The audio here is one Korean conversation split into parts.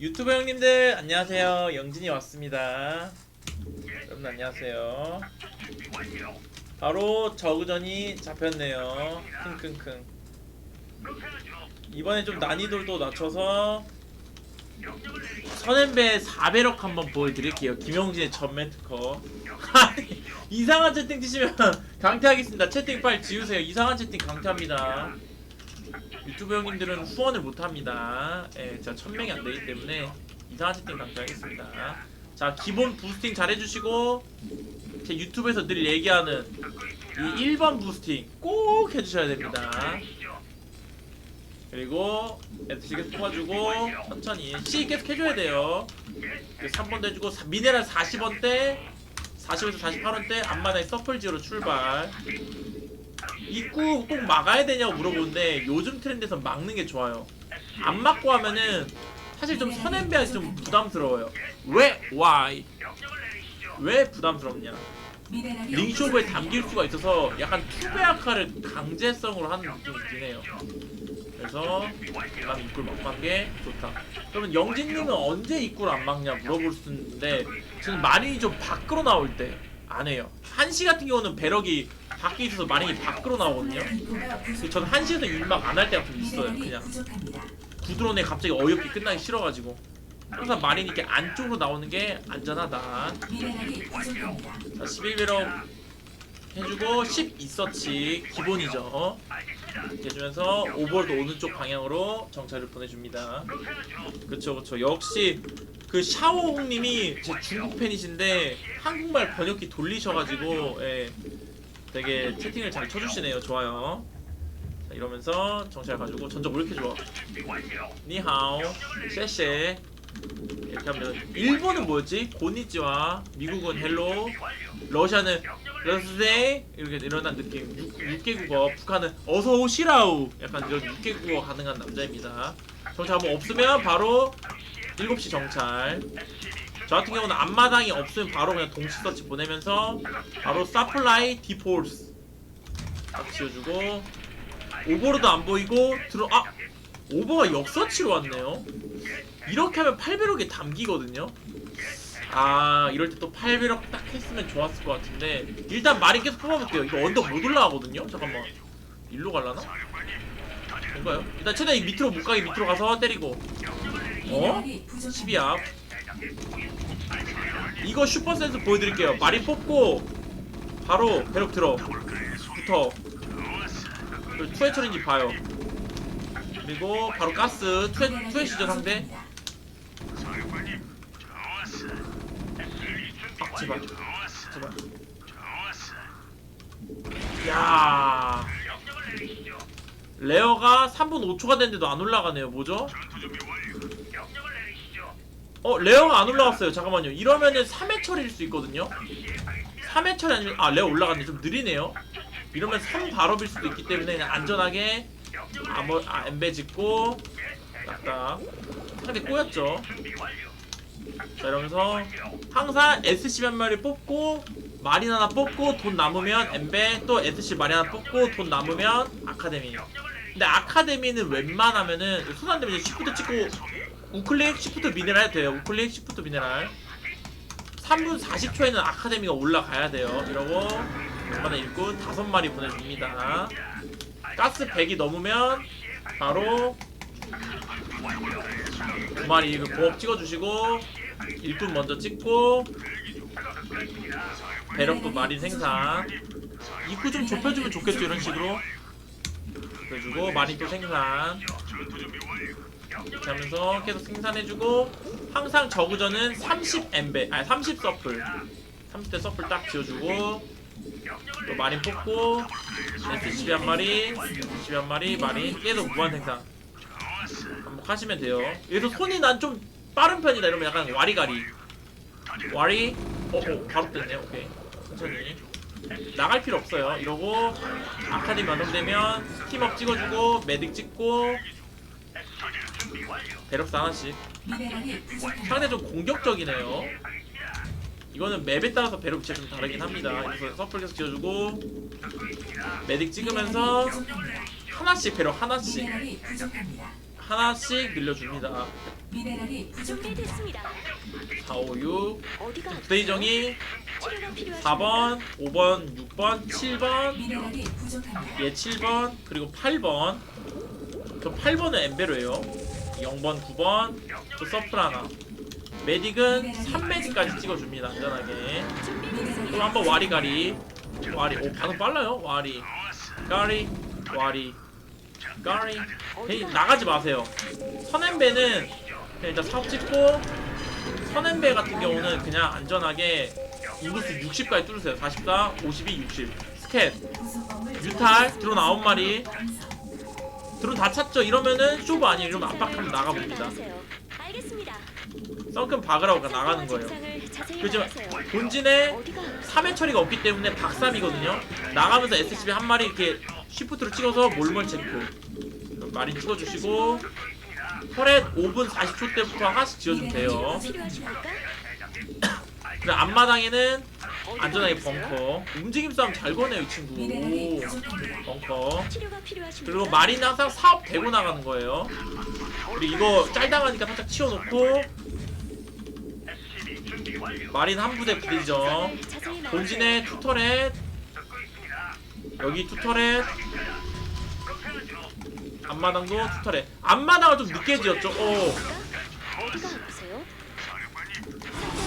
유튜브 형님들 안녕하세요. 영진이 왔습니다. 여러분 안녕하세요. 바로 저그전이 잡혔네요. 킁킁킁. 이번에 좀 난이도를 또 낮춰서 선앤배 4배럭 한번 보여드릴게요. 김영진의 전매 특허 아니, 이상한 채팅 치시면 강퇴하겠습니다. 채팅 빨리 지우세요. 이상한 채팅 강퇴합니다 유튜브 형님들은 후원을 못합니다. 예, 제가 천명이 안 되기 때문에 이상한 채팅 강퇴하겠습니다. 자, 기본 부스팅 잘 해주시고 제 유튜브에서 늘 얘기하는 이 1번 부스팅 꼭 해주셔야 됩니다. 그리고 FC 계속 뽑아주고 천천히 C 계속 해줘야 돼요. 3번도 해주고 사- 미네랄 40원대 40에서 48원대 앞마당에 서플지로 출발 입구 꼭 막아야 되냐고 물어보는데 요즘 트렌드에서 막는 게 좋아요. 안 막고 하면은 사실 좀 선앤배하기 좀 부담스러워요. 왜? Why? 왜 부담스럽냐? 링쇼브에 담길 수가 있어서 약간 투배 역할을 강제성으로 하는 느낌이 해요. 그래서 난 입구를 막고 한게 좋다. 그러면 영진님은 언제 입구를 안 막냐 물어볼 수 있는데 저는 마린이 좀 밖으로 나올 때 안 해요. 한시 같은 경우는 배럭이 밖에 있어서 마린이 밖으로 나오거든요. 그래서 저는 한시에서 일막 안 할 때가 좀 있어요. 그냥 구드론에 갑자기 어이없게 끝나기 싫어가지고 항상 마린이 이렇게 안쪽으로 나오는 게 안전하다. 자 11배럭 해주고 12서치 기본이죠. 해주면서 오버도 오른쪽 방향으로 정찰을 보내줍니다. 그쵸 그쵸 역시 그 샤오홍님이 제 중국 팬이신데 한국말 번역기 돌리셔가지고 예, 되게 채팅을 잘 쳐주시네요. 좋아요. 자, 이러면서 정찰 가지고 전적 왜 이렇게 좋아? 니하오, 쉐쉐 이렇게 하면 일본은 뭐였지? 고니찌와 미국은 헬로 러시아는 러스데이 이렇게 일어난 느낌 6, 개 국어 북한은 어서 오시라우 약간 이런 6개 국어 가능한 남자입니다 정찰 한번 없으면 바로 7시 정찰 저 같은 경우는 앞마당이 없으면 바로 그냥 동시 서치 보내면서 바로 사플라이 디폴스 딱 지어주고 오버로도 안 보이고 들어 아 오버가 역서치로 왔네요. 이렇게 하면 8배럭에 담기거든요. 아 이럴 때 또 8배럭 딱 했으면 좋았을 것 같은데 일단 말이 계속 뽑아볼게요. 이거 언덕 못 올라가거든요. 잠깐만. 일로 갈라나? 뭔가요? 일단 최대한 이 밑으로 못 가게 밑으로 가서 때리고. 어? 12압 이거 슈퍼센스 보여드릴게요. 말이 뽑고 바로 배럭 들어. 붙어. 투에 처리인지 봐요. 그리고 바로 가스. 투에, 투에 시죠 상대. 아 제발 제발 야. 레어가 3분 5초가 됐는데도 안 올라가네요. 뭐죠? 어 레어가 안 올라왔어요. 잠깐만요. 이러면은 3회 처리일 수 있거든요. 3회 처리 아니면 아 레어 올라갔네. 좀 느리네요. 이러면 3 발업일 수도 있기 때문에 그냥 안전하게 아뭐 아, 엠베 짓고 딱딱. 상대 꼬였죠. 자 이러면서 항상 SC 몇 마리 뽑고 마린 하나 뽑고 돈 남으면 엠베 또 SC 마린 하나 뽑고 돈 남으면 아카데미. 근데 아카데미는 웬만하면은 손안 되면 이제 시프트 찍고 우클릭 시프트 미네랄 돼요. 우클릭 시프트 미네랄. 3분 40초에는 아카데미가 올라가야 돼요. 이러고 웬만한 일꾼 5마리 보내줍니다. 가스 100이 넘으면 바로 두 마리 그 고업 찍어주시고 일꾼 먼저 찍고 배럭도 마린 생산. 입구 좀 좁혀주면 좋겠죠 이런 식으로. 그래주고 마린 또 생산 이렇게 하면서 계속 생산해주고 항상 저그전은 30 엠베 아니 30 서플. 30대 서플 딱 지어주고 또 마린 뽑고 SCB 한 마리 SCB 한 마리 마린 계속 무한 생산. 반복하시면 돼요. 여기서 손이 난 좀 빠른 편이다 이러면 약간 와리가리. 와리? 어, 어 바로 됐네. 오케이. 천천히. 나갈 필요 없어요. 이러고 아카데미 완성되면 스팀업 찍어주고 메딕 찍고 배럭스 하나씩 상대 좀 공격적이네요 이거는 맵에 따라서 배럭 진짜 좀 다르긴 합니다 그래서 서플 계속 지어주고 메딕 찍으면서 하나씩 배럭 하나씩 하나씩 늘려줍니다 미네랄이 부족합니다. 준비됐습니다. 4, 5, 6 어디가 부대이 정이 치료가 필요하십니까? 4번, 5번, 6번, 7번 미네랄이 부족합니다. 얘 7번 그리고 8번 저 8번은 엠베로예요 0번 9번 저 서플 하나. 메딕은 3메딕까지 찍어줍니다 안전하게. 또 한번 와리가리. 와리 오 반응 빨라요? 와리. 가리 와리. 가리. 괜히 나가지 마세요. 선엠베는 그냥 일단 사업 찍고 선엠베 같은 경우는 그냥 안전하게 인구수 60까지 뚫으세요. 44, 52, 60 스캔 구성범을 뮤탈 드론 9마리. 완성. 드론 다 찼죠 이러면은 쇼부 아니에요 이러면 압박하면 나가봅니다. 알겠습니다. 썬큰 박으라고 나가는 거예요 말하세요. 본진에 어디가 3회 처리가 없기 때문에 박삼이거든요. 나가면서 SCB 한 마리 이렇게 쉬프트로 찍어서 몰몰 체크. 마린 찍어주시고 터렛 5분 40초 때부터 하나씩 지어주면 돼요. 그리고 앞마당에는 안전하게? 벙커. 움직임 싸움 잘 거네요 이 친구. 벙커. 그리고 마린 항상 사업 되고 나가는 거예요. 그리고 이거 짤당하니까 살짝 치워놓고 마린 한 부대 부리죠. 본진에 투터렛 여기 투터렛 앞마당도 투터렛 앞마당을 좀 늦게 지었죠 오.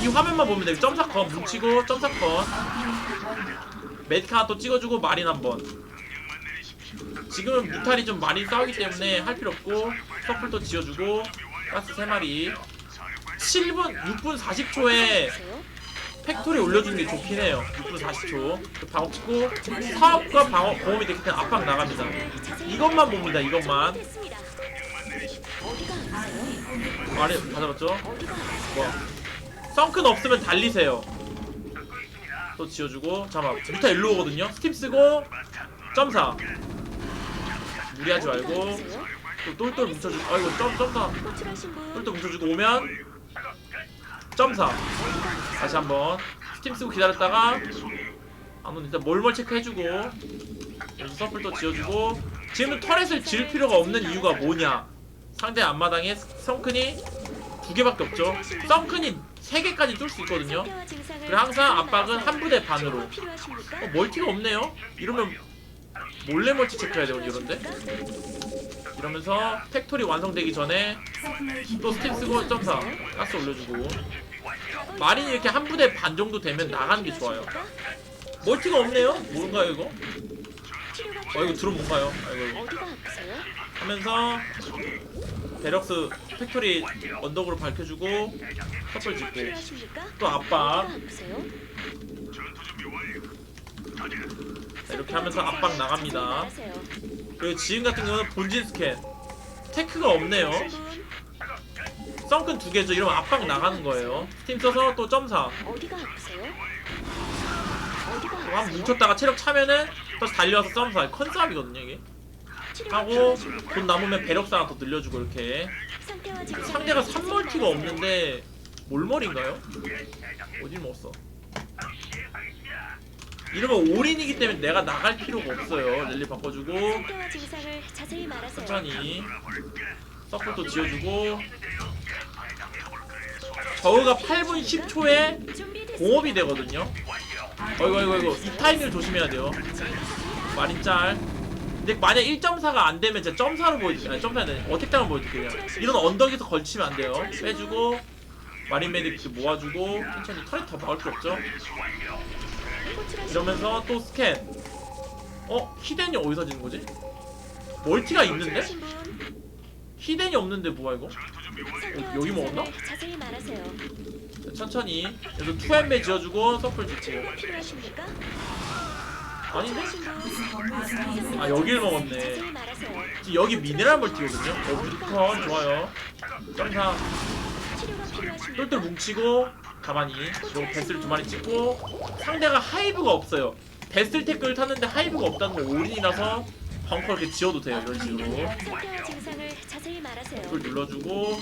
이 화면만 보면 돼요 점사컷 뭉치고 점사컷 메디카 하나 또 찍어주고 마린 한번 지금은 무탈이 좀 많이 싸우기 때문에 할 필요 없고 서플도 지어주고 가스 3마리 7분 6분 40초에 아프세요? 팩토리 올려주는 게 좋긴 해요 6분 40초 그 방어 찍고 사업과 방어 보험이 됐기 때문에 압박 나갑니다 이것만 봅니다 이것만 아프세요? 말에 다 잡았죠? 아프세요? 뭐 썬큰 없으면 달리세요. 또 지어주고 잠깐만 루타 일로 오거든요. 스팀 쓰고 점사. 무리하지 말고? 또 똘똘 뭉쳐주고 아이고 점, 점사. 똘똘 뭉쳐주고 오면 점사. 다시 한번 스팀 쓰고 기다렸다가 안 오는 일단 몰몰 체크해주고 여기서 서플 또 지어주고 지금은 터렛을 지을 필요가 없는 이유가 뭐냐? 상대 앞마당에 성큰이 두 개밖에 없죠. 썬큰이 세 개까지 뚫 수 있거든요. 그리고 항상 압박은. 한 부대 반으로. 치료가 필요하십니까? 어, 멀티가 없네요. 이러면 몰래 멀티 체크해야 되거든요 이런데? 이러면서 팩토리 완성되기 전에 또 스팀 쓰고 점사 가스 올려주고. 마린이 이렇게 한 부대 반 정도 되면 나가는 게 좋아요. 멀티가 없네요? 뭔가요 이거? 어 이거 드론 뭔가요? 아이고? 하면서 베럭스 팩토리 언덕으로 밝혀주고 커플 치료가 짓고? 또 압박? 자, 이렇게 하면서 압박 나갑니다. 그리고 지금 같은 경우는 본진 스캔 테크가 없네요 분, 썬큰 두 개죠 이러면 압박 나가는 거예요 스팀 써서 또 점사 어디가 아프세요? 어디가 또한 아프세요? 뭉쳤다가 체력 차면은 또 달려와서 점사 컨싸움이거든요 이게 하고? 돈 남으면 배럭스 하나 더 늘려주고 이렇게 상대가 자세히 3멀티가 말하세요. 없는데 몰멀인가요? 어딜 먹었어 이러면 올인이기 때문에 내가 나갈 필요가 없어요 랠리 바꿔주고. 천천히 서플도 지어주고 저우가 8분 10초에 준비됐습니다. 공업이 되거든요 어이구 어이구 어이구 이 타이밍을 조심해야 돼요 마린 짤 근데 만약 1.4가 안 되면 제가 점사로 보여드릴게요 아니 점사 아니라 어택당을 보여드릴게요 이런 언덕에서 걸치면 안 돼요 빼주고 마린 메딕 모아주고 천천히 터렛 더 막을 필요 없죠 이러면서 또 스캔 어? 히덴이 어디서 지는 거지? 멀티가 분, 있는데? 히덴이 없는데 뭐야 이거? 상태와 여기 먹었나? 자, 천천히 여기서 투엠베 지어주고 서플 치료가 필요하십니까? 아닌데? 아 여길 먹었네. 지금 여기 미네랄 멀티거든요 어 뮤턴 좋아요 점사? 똘똘 뭉치고 가만히 그리고 베스를 두 마리 찍고 상대가 하이브가 없어요 베슬 태클 탔는데 하이브가 없다는 거 올인이라서 벙커 이렇게 지어도 돼요 이런 식으로 상태와 증상을 자세히 말하세요. 불 눌러주고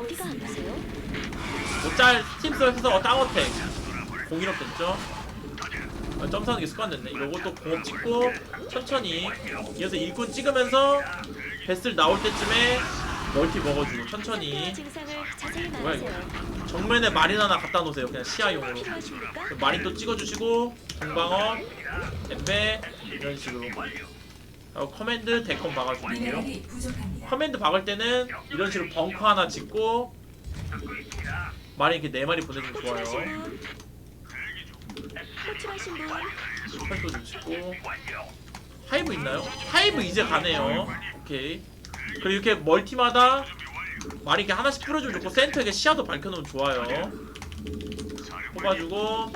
어디가 아프세요? 뭐짤 스팀스에서 땅어택 공일업 됐죠 아, 점사하는 게 습관 됐네 또 공업 찍고 천천히 이어서 일꾼 찍으면서 베슬 나올 때쯤에 멀티 먹어주고 천천히 뭐야, 이거? 정면에 마린 하나 갖다 놓으세요 그냥 시야용으로 필요하십니까? 그 마린 또 찍어주시고 동방어 엠베 이런 식으로 하고 커맨드 데컨 부족합니다. 커맨드 박을 때는 이런 식으로 벙커 하나 짓고 마린 이렇게 네 마리 보내주면 좋아요 호출하신 분. 팔도 좀 짓고. 하이브 있나요? 하이브 이제 가네요. 오케이. 그리고 이렇게 멀티마다 마린 이렇게 하나씩 뿌려주면 좋고 센터에 시야도 밝혀놓으면 좋아요. 뽑아주고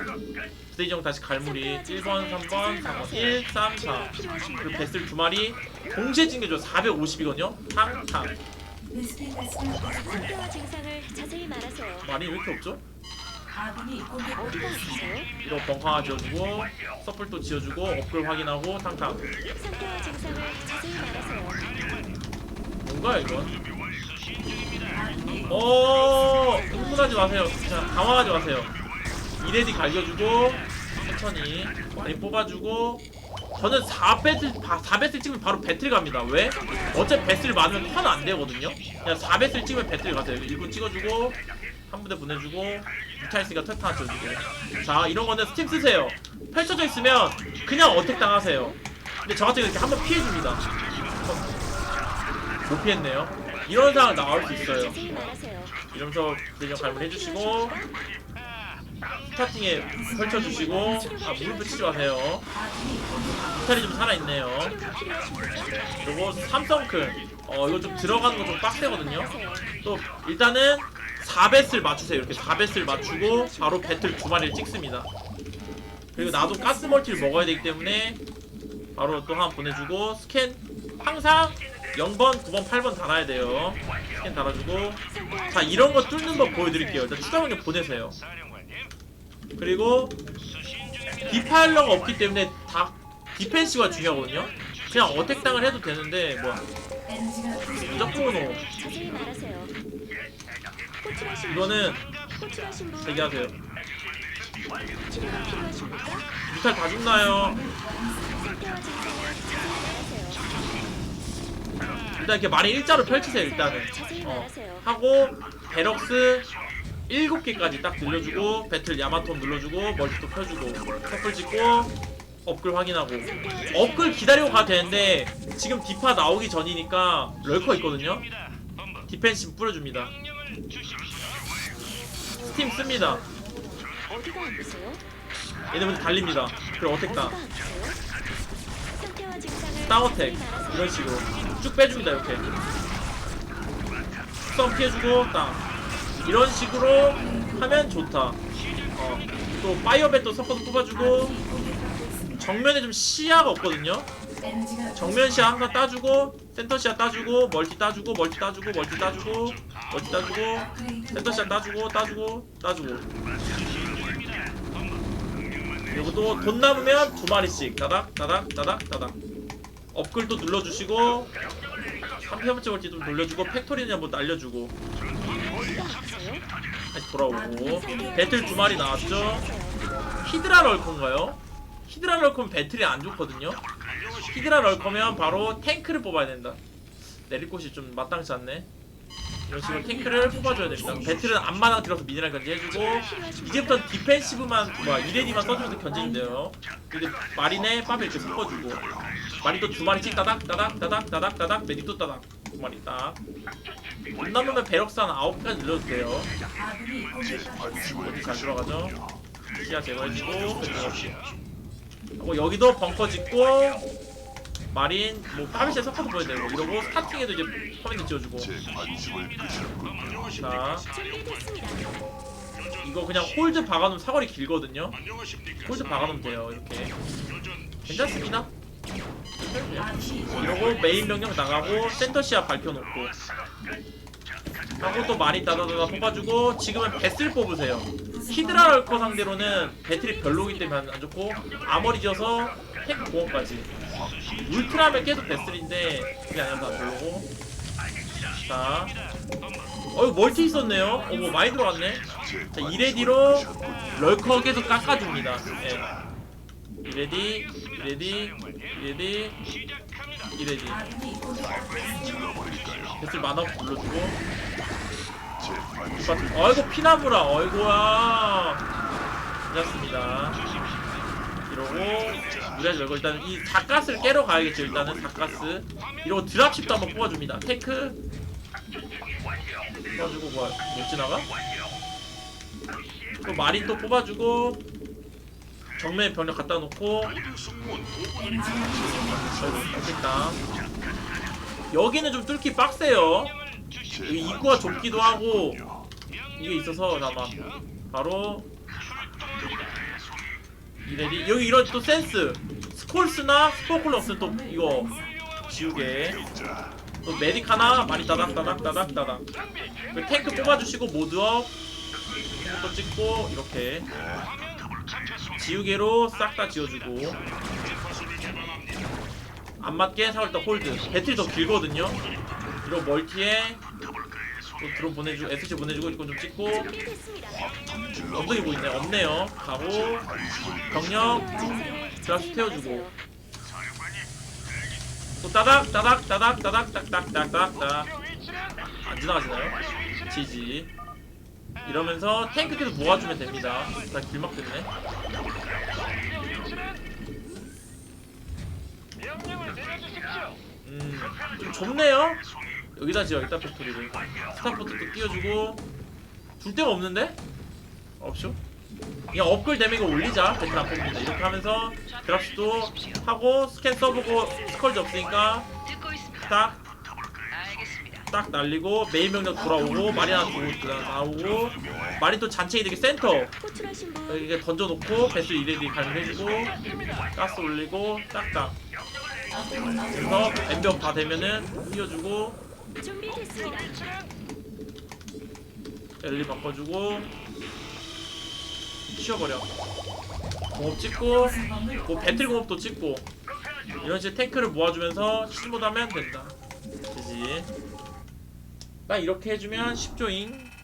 부대지형 다시 갈무리. 1번 3번 4번 1 3 4 그리고 베슬 두 마리. 동시에 챙겨줘 450이거든요? 탕탕. 마린 왜 이렇게 없죠? 아군이 공격받고 어디가 있습니다. 아프세요? 이거 벙커 지어주고 서플 또 지어주고 업글 확인하고 탕탕 상태와 증상을 자세히 말하세요. 뭔가요 이건? 아군이 어 흥분하지 마세요. 자 당황하지 마세요. 이레디 갈겨주고 천천히 많이 뽑아주고 저는 4배슬 4배슬 찍으면 바로 배틀 갑니다. 왜? 어차피 배슬 많으면 턴 안 되거든요. 그냥 4배슬 찍으면 배틀 가세요. 1분 찍어주고 한 부대 보내주고 뮤탈스가 털타 줘주고 자 이런 거는 스팀 쓰세요. 펼쳐져 있으면 그냥 어택 당하세요. 근데 저 같은 경우 이렇게 한번 피해줍니다. 어, 못 피했네요. 이런 상황 나올 수 있어요. 이러면서 대전 갈문 해주시고 스타팅에 펼쳐주시고 아 무릎 붙이지 마세요 스타일이 좀 살아있네요? 요거 삼성큰 어 이거 좀 들어가는 거 좀 빡세거든요. 또 일단은 4배슬 맞추세요. 이렇게 4배슬 맞추고 바로 배틀 두 마리를 찍습니다. 그리고 나도 가스 멀티를 먹어야 되기 때문에 바로 또 하나 보내주고 스캔 항상 0번, 9번, 8번 달아야 돼요. 스캔 달아주고. 자 이런 거 뚫는 법 보여드릴게요. 일단 추가 명령 보내세요. 그리고 디파일러가 없기 때문에 다 디펜시가 중요하거든요. 그냥 어택 당을 해도 되는데 뭐. 부족합니다. 무조건 자세히 말하세요. 호출하신 분. 이거는 필요하십니까? 뮤탈 다 죽나요. 일단 이렇게 말이 일자로 펼치세요 일단은 어. 하고 베럭스 7개까지 딱 늘려주고 배틀 야마톤 눌러주고 멀티도 펴주고 커플 찍고 업글 확인하고 업글 기다리고 가도 되는데 지금 디파 나오기 전이니까 럴커 있거든요 디펜시 뿌려줍니다 스 팀 씁니다 어디가 아프세요? 얘네 먼저 달립니다 그리고? 상태와 증상을 땅어택 자세히 말하세요. 이런 식으로 쭉 빼줍니다 이렇게 썸 피해주고 땅 이런 식으로 하면 좋다 어. 또 파이어벳도 섞어서 뽑아주고. 정면에 좀 시야가 없거든요 정면 시야 항상 따주고 센터 시야 따주고 멀티 따주고 멀티 따주고 멀티 따주고 멀티 따주고 센터 시야 따주고 따주고 따주고. 그리고 또 돈 남으면 두 마리씩. 따닥 따닥 따닥 따닥. 업글도 눌러주시고 3피어머치 멀티 좀 돌려주고 팩토리는 한번 날려주고? 다시 돌아오고. 배틀 두 마리 나왔죠? 히드라 럴커인가요? 히드라 럴커면 배틀이 안 좋거든요 히드라 럴커면 바로 탱크를 뽑아야 된다. 내릴 곳이 좀 마땅치 않네. 이런 식으로 탱크를 뽑아줘야 됩니다. 배틀은 앞마당 들어서 미네랄까지 해주고 이제부터 디펜시브만 뭐야 이레디만 써주면서 견제면 돼요. 근데 마린에 빠베 이렇게 섞어주고 마린 또두 마리씩 따닥 따닥 따닥 따닥 따닥 메디 또 따닥 두 마리 딱 못 남으면 베럭스 한 아홉 개까지 늘려도 돼요. 어디 잘 들어가죠? 시야 제거해주고 하고 여기도 벙커 짓고 마린 뭐 파미시에 섞어서 보여야 되고 이러고 스타팅에도 이제 커맨드 지어주고. 자. 준비됐습니다. 이거 그냥 홀드 박아놓으면 사거리 길거든요? 홀드 박아놓으면 돼요 이렇게. 괜찮습니다. 이러고 메인 병력 나가고 센터 시야 밝혀놓고. 하고 또 많이 따다다다 뽑아주고 지금은 배슬 뽑으세요. 히드라 럴커 상대로는 배틀이 별로기 때문에 안 좋고 아머리 지어서 탱크 보험까지 울트라면 계속 배슬인데 그게 아니라 다 별로고. 자. 어이 멀티 있었네요. 어머 많이 들어왔네. 자 이레디로 럴커 계속 깎아줍니다. 예. 이레디 이레디 이레디 이래지 아군이 공격받고 있습니다. 배슬 만화 불러주고. 아이고 피나무라. 어이구야. 괜찮습니다. 이러고 무리하지 말고 일단 이 닭가스를 깨러 가야겠죠. 일단은 닭가스. 이러고 드랍십도 한번 뽑아줍니다. 탱크. 뽑아주고 뭐야 못 지나가? 또 마린 또 뽑아주고 정면에 병력 갖다 놓고. 됐다. 여기는 좀 뚫기 빡세요. 여기 입구가 좁기도 하고 이게 있어서 아마 바로 이래리 여기 이런 또 센스. 스콜스나 스포클럭스 또 이거 지우개. 또 메딕 하나 많이 따닥 따닥 따닥 따닥. 그 탱크 뽑아주시고 모드업. 또 찍고 이렇게. 지우개로 싹 다 지워주고. 안 맞게 사월 더 홀드. 배틀이 더 길거든요. 이런 멀티에 또 드론 보내주고 SC 보내주고 이거 좀 찍고. 준비됐습니다. 엉덩이 보이네. 없네요. 가고. 경력 증상을 드랍 자세히 태워주고. 또 따닥 따닥 따닥 따닥 따닥 따닥 따닥 안 지나가시나요? 지지. 이러면서 탱크 계속 모아주면 됩니다. 다 길막 됐네 음좀 좁네요 여기다 지어 여기다 팩토리를 스타포트도 띄워주고 둘 데가 없는데? 없쇼? 그냥 업글 데미가 올리자 배틀 안 뽑습니다 이렇게 하면서 드랍시도 하고 스캔 써보고 스컬지 없으니까. 딱. 딱 날리고 메인 병력 돌아오고 마리나 도 나오고 마린 또 잔체 이득이 센터 이게 던져놓고 배스 이레디 가능해주고 가스 올리고 딱딱 그래서 엠병 다 되면은 띄워주고 엘리 바꿔주고 치워버려. 공업 찍고 뭐 배틀 공업도 찍고 이런 식의 탱크를 모아주면서 시모드 하면 된다. 되지 딱 이렇게 해주면 10조잉